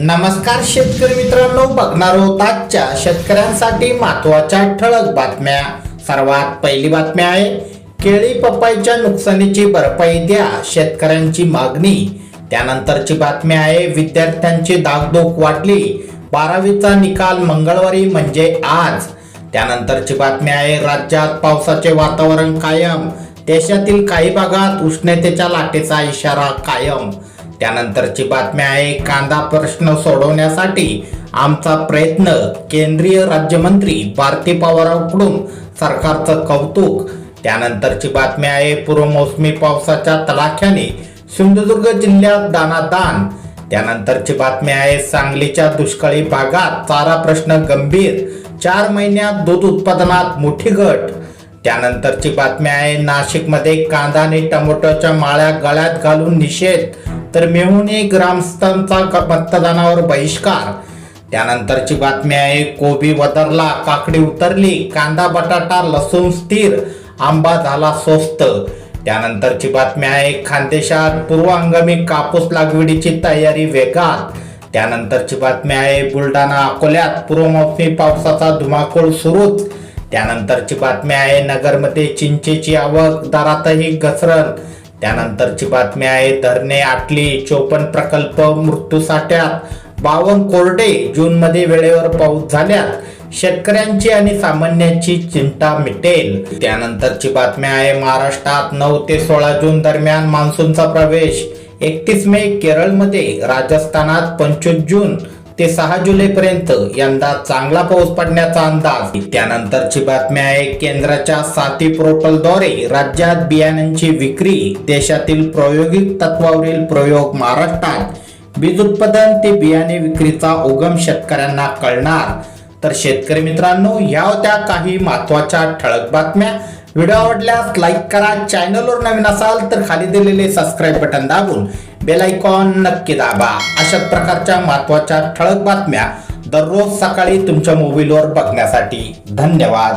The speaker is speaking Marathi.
नमस्कार शेतकरी मित्रांनो बघणार आहोत आजच्या शेतकऱ्यांसाठी महत्त्वाच्या ठळक बातम्या. सर्वात पहिली बातमी आहे केळी पपईच्या नुकसानीची भरपाई द्या शेतकऱ्यांची मागणी. त्यानंतरची बातमी आहे विद्यार्थ्यांची दागदोख वाढली बारावीचा निकाल मंगळवारी म्हणजे आज. त्यानंतरची बातमी आहे राज्यात पावसाचे वातावरण कायम देशातील काही भागात उष्णतेच्या लाटेचा इशारा कायम. त्यानंतरची बातमी आहे कांदा प्रश्न सोडवण्यासाठी आमचा प्रयत्न केंद्रीय राज्यमंत्री भारती पवारांकडून सरकारचं कौतुक. त्यानंतरची बातमी आहे पूर्वमोसमी पावसाच्या तडाख्याने सिंधुदुर्ग जिल्ह्यात दानादान. त्यानंतरची बातमी आहे सांगलीच्या दुष्काळी भागात चारा प्रश्न गंभीर. चार महिन्यात दूध उत्पादनात मोठी घट. त्यानंतरची बातमी आहे नाशिकमध्ये कांदा आणि टोमॅटोच्या माळ्या गळ्यात घालून निषेध. तर मेहुणे ग्रामस्थांचा मतदानावर बहिष्कार. त्यानंतरची बातमी आहे कोबी वदरला काकडी उतरली कांदा बटाटा लसूण स्थिर आंबा झाला स्वस्त. त्यानंतरची बातमी आहे खानदेशात पूर्व हंगामी कापूस लागवडीची तयारी वेगात. त्यानंतरची बातमी आहे बुलढाणा अकोल्यात पूर्वमोसमी पावसाचा धुमाकूळ सुरूच. त्यानंतरची बातमी आहे नगरमध्ये चिंचेची आवक दरातही घसरण. त्यानंतरची बातमी आहे धरणे आटली चोपन्न प्रकल्प मृत्यू साठ्यात बावन्न कोरडे जून मध्ये वेळेवर पाऊस झाल्यात शेतकऱ्यांची आणि सामान्यांची चिंता मिटेल. त्यानंतरची बातमी आहे महाराष्ट्रात नऊ ते सोळा जून दरम्यान मान्सूनचा प्रवेश एकतीस मे केरळमध्ये राजस्थानात पंचवीस जून ते सहा जुलै पर्यंत यंदा चांगला पाऊस पडण्याचा अंदाज. त्यानंतरची बातमी आहे केंद्राच्या साथी पोर्टलद्वारे राज्यात बियाण्यांची विक्री देशातील प्रायोगिक तत्वावरील प्रयोग महाराष्ट्रात. बीज उत्पादन ते बियाणे विक्रीचा उगम शेतकऱ्यांना कळणार. तर शेतकरी मित्रांनो ह्या होत्या काही महत्त्वाच्या ठळक बातम्या. व्हिडिओ आवडल्यास लाईक करा चॅनलवर नवीन असाल तर खाली दिलेले सबस्क्राईब बटन दाबून बेल आयकॉन नक्की दाबा. अशा प्रकारच्या महत्त्वाच्या ठळक बातम्या दररोज सकाळी तुमच्या मोबाईलवर बघण्यासाठी. धन्यवाद.